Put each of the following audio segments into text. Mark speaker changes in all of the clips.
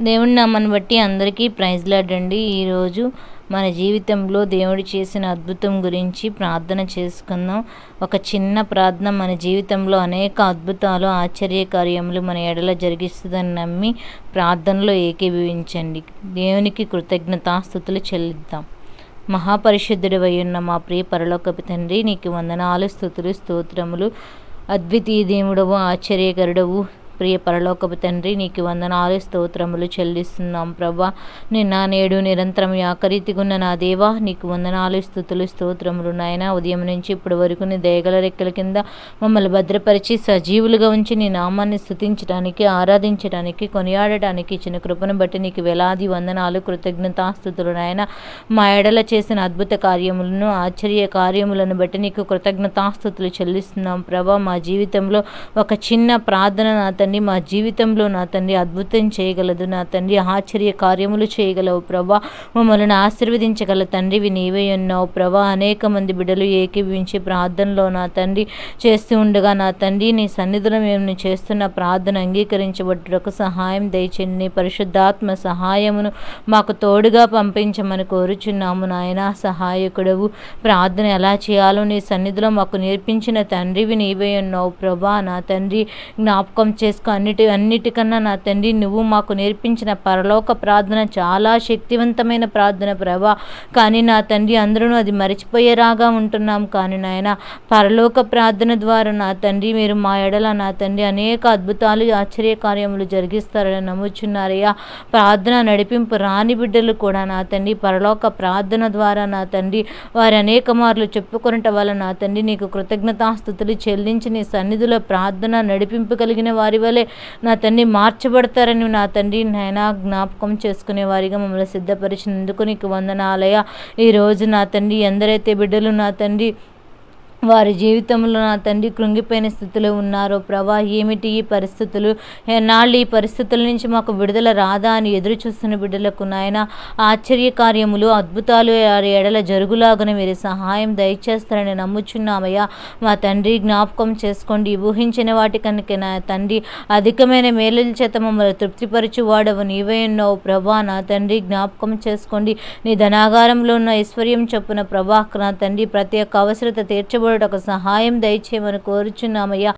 Speaker 1: దేవుని నామాన్ని బట్టి అందరికీ ప్రైజ్ లాడండి. ఈరోజు మన జీవితంలో దేవుడు చేసిన అద్భుతం గురించి ప్రార్థన చేసుకుందాం. ఒక చిన్న ప్రార్థన మన జీవితంలో అనేక అద్భుతాలు ఆశ్చర్య కార్యములు మన ఎడల జరిగిస్తుందని నమ్మి ప్రార్థనలో ఏకీభవించండి. దేవునికి కృతజ్ఞతాస్థుతులు చెల్లిద్దాం. మహాపరిశుద్ధుడు ఉన్న మా ప్రియ పరలోకపు తండ్రి నీకు వందనాలు స్థుతులు స్తోత్రములు. అద్వితీయ దేవుడవు ఆశ్చర్యకరుడవు ప్రియ పరలోకపు తండ్రి నీకు వందనాలు స్తోత్రములు చెల్లిస్తున్నాం ప్రభా. నిన్న నేడు నిరంతరం యాకరీతిగున్న నా దేవా నీకు వందనాలు స్థుతులు స్తోత్రములు నాయన. ఉదయం నుంచి ఇప్పటి వరకు నీ దయగల రెక్కల కింద మమ్మల్ని భద్రపరిచి సజీవులుగా ఉంచి నీ నామాన్ని స్థుతించడానికి ఆరాధించడానికి కొనియాడటానికి ఇచ్చిన కృపను బట్టి నీకు వేలాది వందనాలు కృతజ్ఞతాస్థుతులు నాయన. మా ఎడల చేసిన అద్భుత కార్యములను ఆశ్చర్య కార్యములను బట్టి నీకు కృతజ్ఞతాస్థుతులు చెల్లిస్తున్నాం ప్రభా. మా జీవితంలో ఒక చిన్న ప్రార్థన నా తండ్రి మా జీవితంలో నా తండ్రి అద్భుతం చేయగలదు. నా తండ్రి ఆశ్చర్య కార్యములు చేయగలవు. ప్రభా మమ్మల్ని ఆశీర్వదించగల తండ్రివి నీవే ఉన్నావు. ప్రభా అనేక మంది బిడ్డలు ఏకీవించి ప్రార్థనలో నా తండ్రి చేస్తూ ఉండగా నా తండ్రి నీ సన్నిధిలో మేము చేస్తున్న ప్రార్థన అంగీకరించబట్టుటకు సహాయం దయచండి నీ పరిశుద్ధాత్మ సహాయమును మాకు తోడుగా పంపించమని కోరుచున్నాము నాయన. సహాయకుడవు. ప్రార్థన ఎలా చేయాలో నీ సన్నిధిలో మాకు నేర్పించిన తండ్రివి నీవే ఉన్నావు. ప్రభా నా తండ్రి జ్ఞాపకం చేసి చేసుకో. అన్నిటి అన్నిటికన్నా నా తండ్రి నువ్వు మాకు నేర్పించిన పరలోక ప్రార్థన చాలా శక్తివంతమైన ప్రార్థన ప్రభా. కానీ నా తండ్రి అందరూ అది మర్చిపోయేలాగా ఉంటున్నాం కానీ నాయన పరలోక ప్రార్థన ద్వారా నా తండ్రి మీరు మా ఎడల నా తండ్రి అనేక అద్భుతాలు ఆశ్చర్య కార్యములు జరిగిస్తారని నమ్ముచున్నారయ్యా. ప్రార్థన నడిపింపు రాని బిడ్డలు కూడా నా తండ్రి పరలోక ప్రార్థన ద్వారా నా తండ్రి వారి అనేక మార్లు చెప్పుకొనట వల్ల నా తండ్రి నీకు కృతజ్ఞతాస్థుతులు చెల్లించి నీ సన్నిధిలో ప్రార్థన నడిపింపు కలిగిన వారి వలె నా తండ్రి మార్చబడతారని నా తండ్రి నాయన జ్ఞాపకం చేసుకునే వారిగా మమ్మల్ని సిద్ధపరిచినందుకు నీకు వందనాలయ ఈరోజు నా తండ్రి ఎందరైతే బిడ్డలు నా తండ్రి వారి జీవితంలో నా తండ్రి కృంగిపోయిన స్థితిలో ఉన్నారో ప్రభా ఏమిటి ఈ పరిస్థితులు? ఎన్నాళ్ళు ఈ పరిస్థితుల నుంచి మాకు విడుదల రాదా అని ఎదురు చూస్తున్న బిడ్డలకు నాయన ఆశ్చర్య కార్యములు అద్భుతాలు వారి ఎడల జరుగులాగున మీరు సహాయం దయచేస్తారని నమ్ముచున్నామయ్యా. మా తండ్రి జ్ఞాపకం చేసుకోండి. ఊహించిన వాటి కనుక నా తండ్రి అధికమైన మేలుల చేత మమ్మల్ని తృప్తిపరచు వాడవు. నీవే ఉన్నావు ప్రభా నా తండ్రి జ్ఞాపకం చేసుకోండి. నీ ధనాగారంలో ఉన్న ఐశ్వర్యం చొప్పున ప్రభా నా తండ్రి ప్రతి ఒక్క అవసరత తీర్చబడి ఒక సహాయం దయచేయమని కోరుచున్నామయ్యా.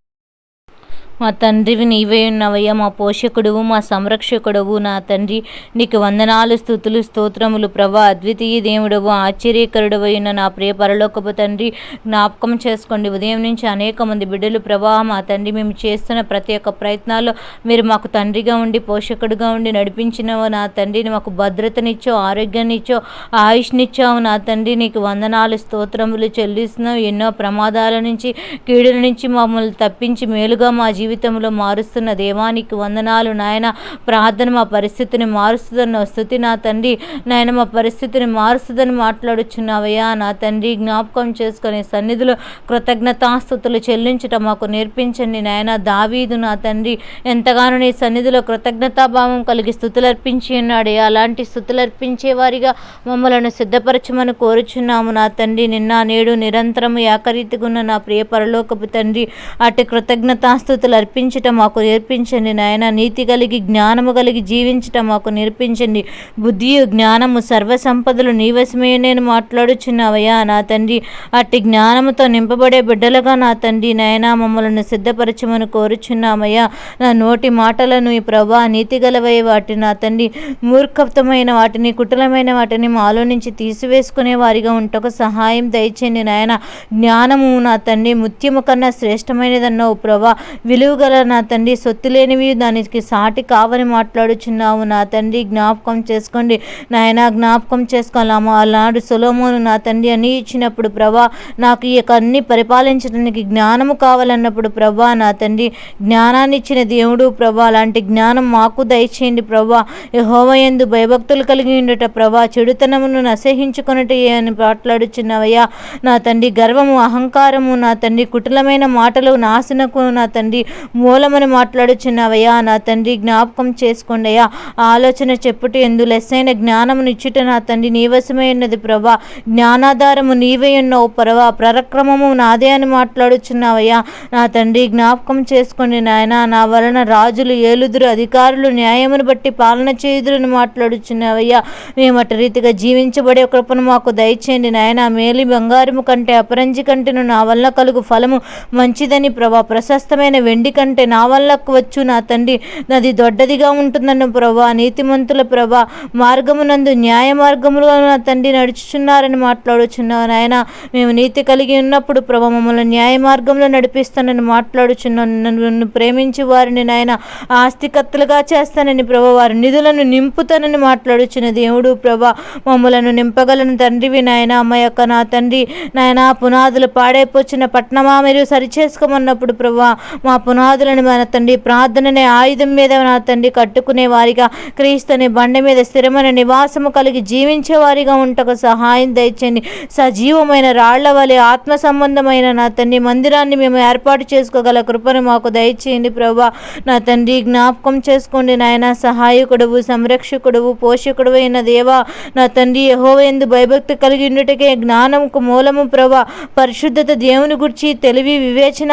Speaker 1: మా తండ్రివి నీవే ఉన్నవయ్యా మా పోషకుడువు మా సంరక్షకుడవు నా తండ్రి. నీకు వందనాలు స్థుతులు స్తోత్రములు ప్రభా. అద్వితీయ దేవుడవు ఆశ్చర్యకరుడవైన నా ప్రియ పరలోకపు తండ్రి. జ్ఞాపకం చేసుకోండి ఉదయం నుంచి అనేక మంది బిడ్డలు ప్రభా మా తండ్రి మేము చేస్తున్న ప్రతి ఒక్క ప్రయత్నాల్లో మీరు మాకు తండ్రిగా ఉండి పోషకుడుగా ఉండి నడిపించినవు నా తండ్రిని. మాకు భద్రతనిచ్చో ఆరోగ్యాన్నిచ్చో ఆయుష్నిచ్చావు నా తండ్రి. నీకు వందనాలు స్తోత్రములు చెల్లిస్తున్నావు. ఎన్నో ప్రమాదాల నుంచి కీడుల నుంచి మమ్మల్ని తప్పించి మేలుగా మా జీవితం జీవితంలో మారుస్తున్న దేవానికి వందనాలు నాయన. ప్రార్థన మా పరిస్థితిని మారుస్తుందన్న స్థుతి నా తండ్రి. నాయన మా పరిస్థితిని మారుస్తుందని మాట్లాడుచున్నావయ్యా నా తండ్రి. జ్ఞాపకం చేసుకునే సన్నిధిలో కృతజ్ఞతాస్థుతులు చెల్లించటం మాకు నేర్పించండి నాయన. దావీదు నా తండ్రి. ఎంతగానో నీ సన్నిధిలో కృతజ్ఞతాభావం కలిగి స్థుతులర్పించి ఉన్నాడు. అలాంటి స్థుతులర్పించే వారిగా మమ్మలను సిద్ధపరచమని కోరుచున్నాము నా తండ్రి. నిన్న నేడు నిరంతరం ఏకరీతిగున్న నా ప్రియ పరలోకపు తండ్రి. అటు కృతజ్ఞతాస్థుతులు అర్పించటం మాకు నేర్పించండి నాయన. నీతి కలిగి జ్ఞానము కలిగి జీవించటం మాకు నేర్పించండి. బుద్ధియు జ్ఞానము సర్వసంపదలు నీవశమే నేను మాట్లాడుచున్నావయ్యా నా తండ్రి. అట్టి జ్ఞానముతో నింపబడే బిడ్డలుగా నా తండ్రి నాయన మమ్మలను సిద్ధపరచమని కోరుచున్నామయ్యా. నా నోటి మాటలను ఈ ప్రభా నీతి గలవై వాటి నా తండ్రి. మూర్ఖత్వమైన వాటిని కుటలమైన వాటిని మాలో నుంచి తీసివేసుకునే వారిగా ఉంటకు సహాయం దయచేయండి నాయన. జ్ఞానము నా తండ్రి ముత్యము కన్నా శ్రేష్టమైనదన్నావు ప్రభా. విలు విలువగల నా తండ్రి సొత్తు లేనివి దానికి సాటి కావని మాట్లాడుచున్నావు. నా తండ్రి జ్ఞాపకం చేసుకోండి. నాయన జ్ఞాపకం చేసుకోవాలి అలాంటి సులోమును నా తండ్రి అని ఇచ్చినప్పుడు ప్రభా నాకు ఈ యొక్క అన్ని పరిపాలించడానికి జ్ఞానము కావాలన్నప్పుడు ప్రభా నా తండ్రి జ్ఞానాన్ని ఇచ్చిన దేవుడు ప్రభా అలాంటి జ్ఞానం మాకు దయచేయండి ప్రభా. యహోవయందు భయభక్తులు కలిగి ఉండట ప్రభా చెడుతనమును నసహించుకొనట అని మాట్లాడుచున్నావయ్యా. నా తండ్రి గర్వము అహంకారము నా తండ్రి కుటిలమైన మాటలు నాశనకు నా తండ్రి మూలమని మాట్లాడుచున్నావయ్యా. నా తండ్రి జ్ఞాపకం చేసుకోండి అయ్యా ఆలోచన చెప్పుట ఎందు లెస్సైన జ్ఞానమును ఇచ్చుట నా తండ్రి నీవసమై ఉన్నది ప్రభా. జ్ఞానాధారము నీవే ఉన్నావు ప్రభా. ప్రక్రమము నాదే అని మాట్లాడుచున్నావయ్యా. నా తండ్రి జ్ఞాపకం చేసుకోండి నాయన. నా వలన రాజులు ఏలుదురు అధికారులు న్యాయమును బట్టి పాలన చేయుదురని మాట్లాడుచున్నావయ్యా. మేము అటు రీతిగా జీవించబడే కృపను మాకు దయచేయండి నాయన. మేలి బంగారము కంటే అపరంజి కంటేను నా వల్ల కలుగు ఫలము మంచిదని ప్రభా. ప్రశస్తమైన వెండి కంటే నా వల్లకు వచ్చు నా తండ్రి నది దొడ్డదిగా ఉంటుందన్న ప్రభా నీతిమంతుల ప్రభా మార్గమునందు న్యాయ మార్గములో నా తండ్రి నడుచుచున్నారని మాట్లాడుచున్నావు నాయన. మేము నీతి కలిగి ఉన్నప్పుడు ప్రభా మమ్మల్ని న్యాయ మార్గంలో నడిపిస్తానని మాట్లాడుచున్నాను. నన్ను ప్రేమించి వారిని నాయన ఆస్తికత్తులుగా చేస్తానని ప్రభా వారి నిధులను నింపుతానని మాట్లాడుచున్న దేవుడు ప్రభా మమ్మలను నింపగలను తండ్రివి నాయన. అమ్మ యొక్క నా తండ్రి నాయన పునాదులు పాడైపోచిన పట్నమా మీరు సరిచేసుకోమన్నప్పుడు ప్రభా మా పునాదులను మన తండ్రి ప్రార్థననే ఆయుధం మీద నా తండ్రి కట్టుకునే వారిగా క్రీస్తుని బండ మీద స్థిరమైన నివాసము కలిగి జీవించే వారిగా ఉంటకు సహాయం దయచేయండి. సజీవమైన రాళ్ళ వలె ఆత్మ సంబంధమైన నా తండ్రి మందిరాన్ని మేము ఏర్పాటు చేసుకోగల కృపను మాకు దయచేయండి ప్రభా. నా తండ్రి జ్ఞాపకం చేసుకోండి నాయన. సహాయకుడువు సంరక్షకుడువు పోషకుడు అయిన దేవా నా తండ్రి యహోవేందు భయభక్తి కలిగి ఉండుటకే జ్ఞానంకు మూలము ప్రభా. పరిశుద్ధత దేవుని గురించి తెలివి వివేచన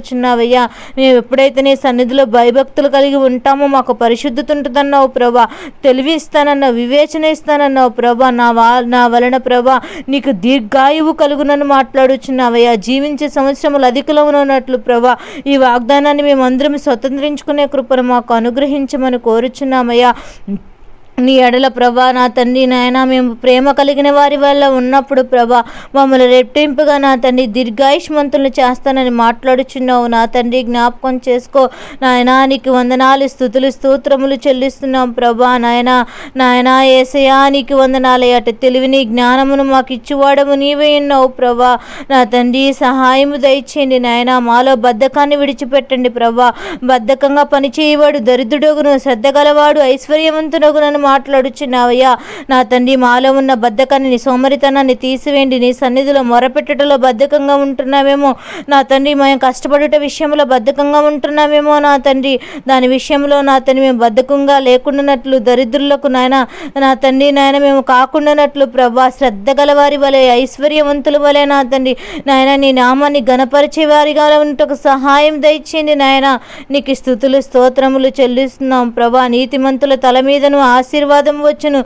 Speaker 1: ఆధారమగునని మేము ఎప్పుడైతే నీ సన్నిధిలో భయభక్తులు కలిగి ఉంటామో మాకు పరిశుద్ధత ఉంటుందన్నావు ప్రభా. తెలివి ఇస్తానన్నావు వివేచన ఇస్తానన్నావు ప్రభా. నా వా నా వలన ప్రభా నీకు దీర్ఘాయువు కలుగునని మాట్లాడుచున్నావయ్యా. జీవించే సంవత్సరములు అధికలవునట్లు ప్రభా. ఈ వాగ్దానాన్ని మేము అందరం స్వతంత్రించుకునే కృపను మాకు అనుగ్రహించమని కోరుచున్నామయ్యా. నీ ఎడల ప్రభా నా తండ్రి నాయన మేము ప్రేమ కలిగిన వారి వల్ల ఉన్నప్పుడు ప్రభా మమ్మల్ని రెట్టింపుగా నా తండ్రి దీర్ఘాయుష్మంతులను చేస్తానని మాట్లాడుచున్నావు. నా తండ్రి జ్ఞాపకం చేసుకో. నాయన నీకు వందనాలు స్థుతులు స్తోత్రములు చెల్లిస్తున్నాం ప్రభా నాయన. నాయన ఏసయా నీకు వందనాలు అటు తెలివిని జ్ఞానమును మాకు ఇచ్చువాడము నీవే ఉన్నావు ప్రభా. నా తండ్రి సహాయము దయచేయండి నాయన. మాలో బద్ధకాన్ని విడిచిపెట్టండి ప్రభా. బద్ధకంగా పనిచేయవాడు దరిద్రుడగును శ్రద్ధ గలవాడు ఐశ్వర్యవంతుడగునని మాట్లాడుచున్నావయ్యా. నా తండ్రి మాలో ఉన్న బద్ధకాన్ని నీ సోమరితనాన్ని తీసివేయండి. నీ సన్నిధిలో మొరపెట్టుటలో బద్ధకంగా ఉంటున్నామేమో నా తండ్రి మేము కష్టపడుట విషయంలో బద్ధకంగా ఉంటున్నామేమో నా తండ్రి. దాని విషయంలో నా తండ్రి మేము బద్ధకంగా లేకుండానట్లు దరిద్రులకు నాయన. నా తండ్రి నాయన మేము కాకుండానట్లు ప్రభా శ్రద్ధ గలవారి వలె ఐశ్వర్యవంతుల వలె నా తండ్రి. నాయన నీ నామాన్ని గణపరిచే వారిగా ఉంటకు సహాయం దయచేయండి నాయన. నీకు స్థుతులు స్తోత్రములు చెల్లిస్తున్నాం ప్రభా. నీతిమంతుల తల మీదను ఆశ ఆశీర్వాదం వచ్చును.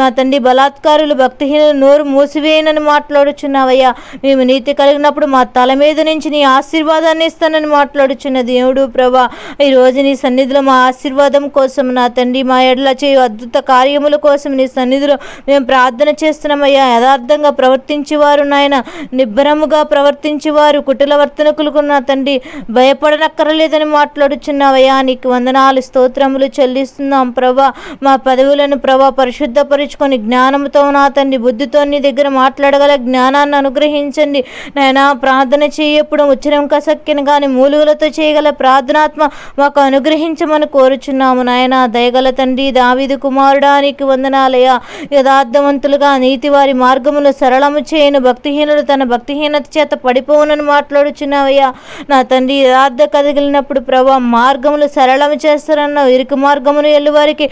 Speaker 1: మా తండ్రి బలాత్కారులు భక్తిహీనులు నోరు మూసివేయనని మాట్లాడుచున్నావయ్యా. మేము నీతి కలిగినప్పుడు మా తల మీద నుంచి నీ ఆశీర్వాదాన్ని ఇస్తానని మాట్లాడుచున్న దేవుడు ప్రభా ఈ రోజు నీ సన్నిధిలో మా ఆశీర్వాదం కోసం నా తండ్రి మా ఎడల చేయు అద్భుత కార్యముల కోసం నీ సన్నిధిలో మేము ప్రార్థన చేస్తున్నామయ్యా. యథార్థంగా ప్రవర్తించేవారు నాయన నిబ్బరముగా ప్రవర్తించేవారు కుటుల వర్తనకులకు నా తండ్రి భయపడనక్కరలేదని మాట్లాడుచున్నావయ్యా. నీకు వందనాలు స్తోత్రములు చెల్లిస్తున్నాం ప్రభా. మా పదవులను ప్రభా పరిశుద్ధపరుచుకొని జ్ఞానంతో నా తండ్రి బుద్ధితో నీ దగ్గర మాట్లాడగల జ్ఞానాన్ని అనుగ్రహించండి. నాయనా ప్రార్థన చేయప్పుడు ఉచ్చరం కసక్కిన కానీ మూలుగులతో చేయగల ప్రార్థనాత్మ మాకు అనుగ్రహించమని కోరుచున్నాము. నాయన దయగల తండ్రి దావిదు కుమారుడానికి వందనాలయ యథార్థవంతులుగా నీతి వారి మార్గములు సరళము చేయను. భక్తిహీనుడు తన భక్తిహీనత చేత పడిపోవునని మాట్లాడుచున్నావయ్యా. నా తండ్రి యథార్థ కదిగిలినప్పుడు ప్రభా మార్గములు సరళము చేస్తారన్న ఇరుకు మార్గమును ఎల్లువారికి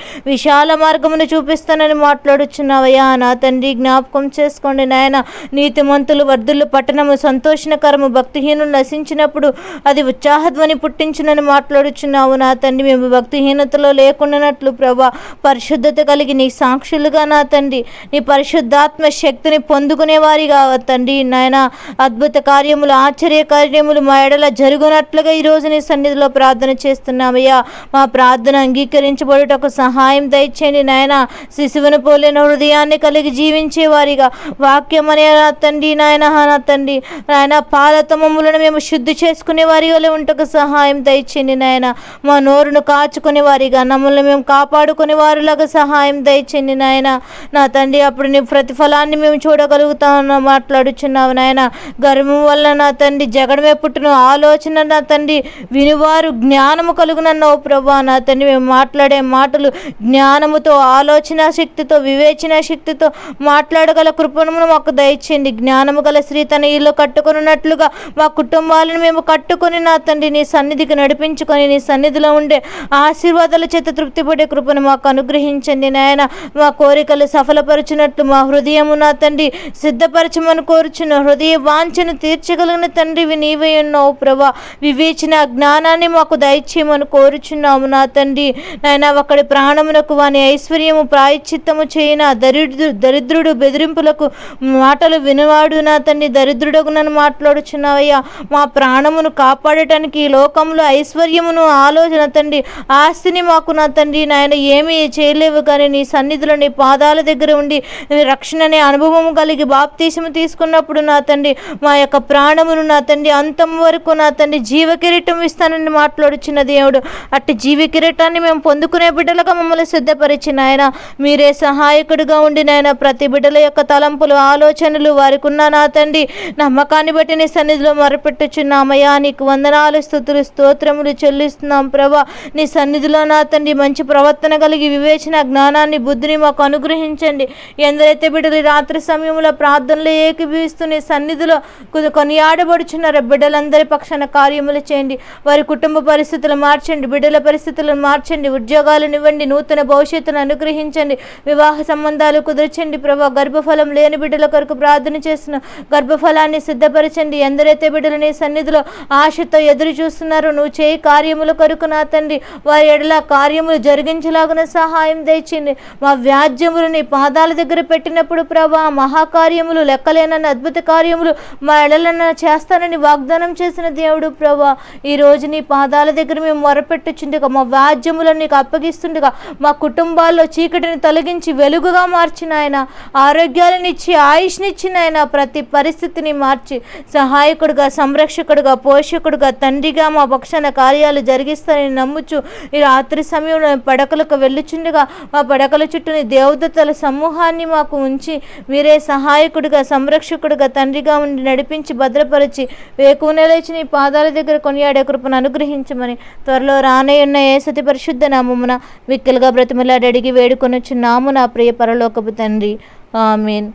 Speaker 1: విశాల మార్గమును చూపిస్తానని మాట్లాడుచున్నావయ్యా. నా తండ్రి జ్ఞాపకం చేసుకోండి నాయన. నీతిమంతులు వర్ధులు పట్టణము సంతోషకరము భక్తిహీనులు నశించినప్పుడు అది ఉత్సాహధ్వని పుట్టించునని మాట్లాడుచున్నావు. నా తండ్రి మేము భక్తిహీనతలో లేకుండానట్లు ప్రభా పరిశుద్ధత కలిగి నీ సాక్షులుగా నా తండ్రి నీ పరిశుద్ధాత్మ శక్తిని పొందుకునే వారిగా తండ్రి. నాయన అద్భుత కార్యములు ఆశ్చర్య కార్యములు మా ఎడల జరుగునట్లుగా ఈ నీ సన్నిధిలో ప్రార్థన చేస్తున్నామయ్యా. మా ప్రార్థన అంగీకరించబడుటకు సహాయం దయచేయండి నాయన. శిశువును పోలిన హృదయాన్ని కలిగి జీవించే వారిగా వాక్యం అనే నా తండ్రి నాయన నా తండ్రి. నాయన పాలతమములను మేము శుద్ధి చేసుకునే వారి వల్ల ఉంటకు సహాయం దయచేయండి నాయన. మా నోరును కాచుకునే వారిగా నమ్మల్ని మేము కాపాడుకునే వారిలాగా సహాయం దయచేయండి నాయన. నా తండ్రి అప్పుడు నీ ప్రతిఫలాన్ని మేము చూడగలుగుతామని మాట్లాడుచున్నావు నాయన. గర్వం వల్ల నా తండ్రి జగడమే పుట్టిన ఆలోచన నా తండ్రి. వినివారు జ్ఞానము కలుగునన్నావు ప్రభా. నా తండ్రి మేము మాట్లాడే మాటలు జ్ఞా జ్ఞానముతో ఆలోచన శక్తితో వివేచన శక్తితో మాట్లాడగల కృపణమును మాకు దయచేయండి. జ్ఞానము గల స్త్రీ తన ఇల్లు కట్టుకున్నట్లుగా మా కుటుంబాలను మేము కట్టుకొని నా తండ్రి నీ సన్నిధికి నడిపించుకొని నీ సన్నిధిలో ఉండే ఆశీర్వాదాల చేత తృప్తిపడే కృపను మాకు అనుగ్రహించండి నాయన. మా కోరికలు సఫలపరచునట్లు మా హృదయము నా తండ్రి సిద్ధపరచమని కోరుచున్న హృదయ వాంఛను తీర్చగలిగిన తండ్రివి నీవే ఉన్నావు ప్రభా. వివేచన జ్ఞానాన్ని మాకు దయచేయమని కోరుచున్నాము నా తండ్రి. నాయన ఒకడి ప్రాణమునకు వాని ఐశ్వర్యము ప్రాయశ్చిత్తము చేయన దరిద్రు దరిద్రుడు బెదిరింపులకు మాటలు వినవాడు నా తండ్రి దరిద్రుడకు నన్ను మాట్లాడుచున్నావయ్యా. మా ప్రాణమును కాపాడటానికి ఈ లోకంలో ఐశ్వర్యమును ఆలోచన తండ్రి ఆస్తిని మాకు నా తండ్రి నాయన ఏమీ చేయలేవు కానీ నీ సన్నిధిలో నీ పాదాల దగ్గర ఉండి రక్షణ అనే అనుభవం కలిగి బాప్తీసము తీసుకున్నప్పుడు నా తండ్రి మా యొక్క ప్రాణమును నా తండ్రి అంతం వరకు నా తండ్రి జీవ కిరీటం ఇస్తానని మాట్లాడుచున్న దేవుడు. అట్టి జీవ కిరీటాన్ని మేము పొందుకునే బిడ్డలుగా మమ్మల్ని సిద్ధపరిచిన ఆయన. మీరే సహాయకుడిగా ఉండి నాయన ప్రతి బిడ్డల యొక్క తలంపులు ఆలోచనలు వారికి ఉన్న నా తండ్రి. నమ్మకాన్ని బట్టి నీ సన్నిధిలో మొరపెట్టుచున్నామయ్యా. నీకు వందనాలు స్థుతులు స్తోత్రములు చెల్లిస్తున్నాం ప్రభా. నీ సన్నిధిలో నా తండ్రి మంచి ప్రవర్తన కలిగి వివేచన జ్ఞానాన్ని బుద్ధిని మాకు అనుగ్రహించండి. ఎందరైతే బిడ్డలు రాత్రి సమయంలో ప్రార్థనలు ఏకీభవిస్తూ నీ సన్నిధిలో కొనియాడబడుచున్నారో బిడ్డలందరి పక్షాన కార్యములు చేయండి. వారి కుటుంబ పరిస్థితులు మార్చండి బిడ్డల పరిస్థితులను మార్చండి ఉద్యోగాలను ఇవ్వండి నూతన భవిష్యత్తును అనుగ్రహించండి. వివాహ సంబంధాలు కుదిర్చండి ప్రభా. గర్భఫలం లేని బిడ్డల కొరకు ప్రార్థన చేసిన గర్భఫలాన్ని సిద్ధపరచండి. ఎందరైతే బిడ్డలు నీ సన్నిధిలో ఆశతో ఎదురు చూస్తున్నారో నువ్వు చేయి కార్యముల కొరకు నా తండ్రి. వారి ఎడల కార్యములు జరిగించలాగున సహాయం తెచ్చింది మా వ్యాజ్యములు నీ పాదాల దగ్గర పెట్టినప్పుడు ప్రభా మహాకార్యములు లెక్కలేనన్న అద్భుత కార్యములు మా ఎడలన్న చేస్తానని వాగ్దానం చేసిన దేవుడు ప్రభా. ఈ రోజు నీ పాదాల దగ్గర మేము మొరపెట్టుచుండగా మా వ్యాజ్యములను నీకు అప్పగిస్తుండగా మా కుటుంబాల్లో చీకటిని తొలగించి వెలుగుగా మార్చిన ఆయన ఆరోగ్యాలనిచ్చి ఆయుష్నిచ్చిన ఆయన ప్రతి పరిస్థితిని మార్చి సహాయకుడుగా సంరక్షకుడుగా పోషకుడుగా తండ్రిగా మా పక్షాన కార్యాలు జరిగిస్తారని నమ్ముచు ఈ రాత్రి సమయంలో పడకలకు వెళ్ళుచుండగా మా పడకల చుట్టూని దేవదత్తల సమూహాన్ని మాకు ఉంచి మీరే సహాయకుడిగా సంరక్షకుడిగా తండ్రిగా ఉండి నడిపించి భద్రపరిచి వేకునేలేచి నీ పాదాల దగ్గర కొనియాడే కృపను అనుగ్రహించమని త్వరలో రానయ్యున్న ఏసతి పరిశుద్ధ నామమున మిక్కలుగా బ్రతిమ అడిగి వేడుకొనొచ్చున్నాము నా ప్రియ పరలోకపు తండ్రి. ఆమెన్.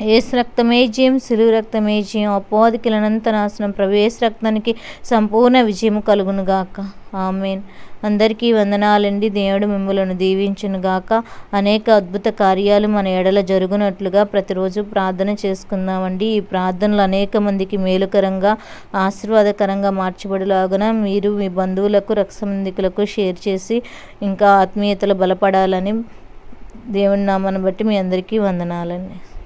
Speaker 1: ఏసు రక్తమే జయం సిలువు రక్తమే జయం అపోదికిలనంత నాశనం ప్రవేశ రక్తానికి సంపూర్ణ విజయం కలుగును గాక. ఆమెన్. అందరికీ వందనాలండి. దేవుడు మిమ్మలను దీవించునుగాక అనేక అద్భుత కార్యాలు మన ఎడల జరుగునట్లుగా ప్రతిరోజు ప్రార్థన చేసుకుందామండి. ఈ ప్రార్థనలు అనేక మందికి మేలుకరంగా ఆశీర్వాదకరంగా మార్చబడిలాగున మీరు మీ బంధువులకు రక్షమందికులకు షేర్ చేసి ఇంకా ఆత్మీయతలు బలపడాలని దేవుని నామాన్ని బట్టి మీ అందరికీ వందనాలండి.